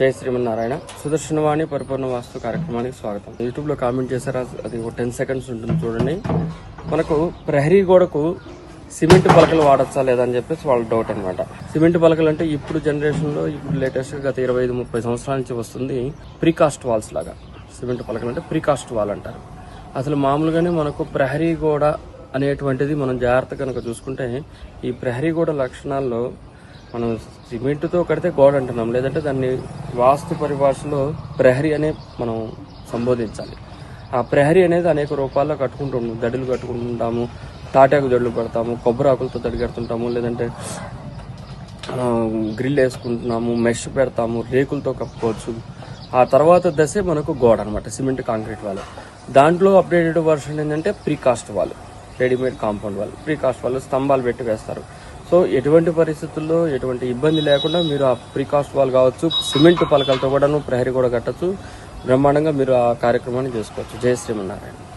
జై శ్రీమన్నారాయణ. సుదర్శనవాణి పరిపూర్ణ వాస్తు కార్యక్రమానికి స్వాగతం. యూట్యూబ్లో కామెంట్ చేశారా? అది ఒక టెన్ సెకండ్స్ ఉంటుంది చూడండి. మనకు ప్రహరీ గోడకు సిమెంట్ పలకలు వాడచ్చా లేదా అని చెప్పేసి వాళ్ళ డౌట్ అనమాట సిమెంట్ పలకలు అంటే ఇప్పుడు జనరేషన్లో ఇప్పుడు లేటెస్ట్ గత ఇరవై ఐదు ముప్పై సంవత్సరాల నుంచి వస్తుంది ప్రీకాస్ట్ వాల్స్ లాగా. సిమెంట్ పలకలు అంటే ప్రీకాస్ట్ వాల్ అంటారు. అసలు మామూలుగానే మనకు ప్రహరీ గోడ అనేటువంటిది మనం జాగ్రత్త కనుక చూసుకుంటే ఈ ప్రహరీ గోడ లక్షణాల్లో మనం సిమెంట్తో కడితే గోడ అంటున్నాం. లేదంటే దాన్ని వాస్తు పరిభాషలో ప్రహరీ అనే మనం సంబోధించాలి. ఆ ప్రహరీ అనేది అనేక రూపాల్లో కట్టుకుంటాము దడులు కట్టుకుంటుంటాము తాటాకు దడులు పెడతాము కొబ్బరి ఆకులతో దడి కడుతుంటాము లేదంటే గ్రిల్ వేసుకుంటున్నాము మెష్ పెడతాము రేకులతో కప్పుకోవచ్చు. ఆ తర్వాత దశే మనకు గోడ అనమాట సిమెంట్ కాంక్రీట్ వాళ్ళు దాంట్లో అప్డేటెడ్ వర్షన్ ఏంటంటే ప్రీకాస్ట్ వాళ్ళు రెడీమేడ్ కాంపౌండ్ వాళ్ళు ప్రీకాస్ట్ వాళ్ళు స్తంభాలు పెట్టి వేస్తారు. సో ఎటువంటి పరిస్థితుల్లో ఎటువంటి ఇబ్బంది లేకుండా మీరు ఆ ప్రీకాస్ట్ వాల్ కావచ్చు సిమెంట్ పలకలతో కూడాను ప్రహరీ కూడా కట్టచ్చు. బ్రహ్మాండంగా మీరు ఆ కార్యక్రమాన్ని చేసుకోవచ్చు. జయ శ్రీమన్నారాయణ.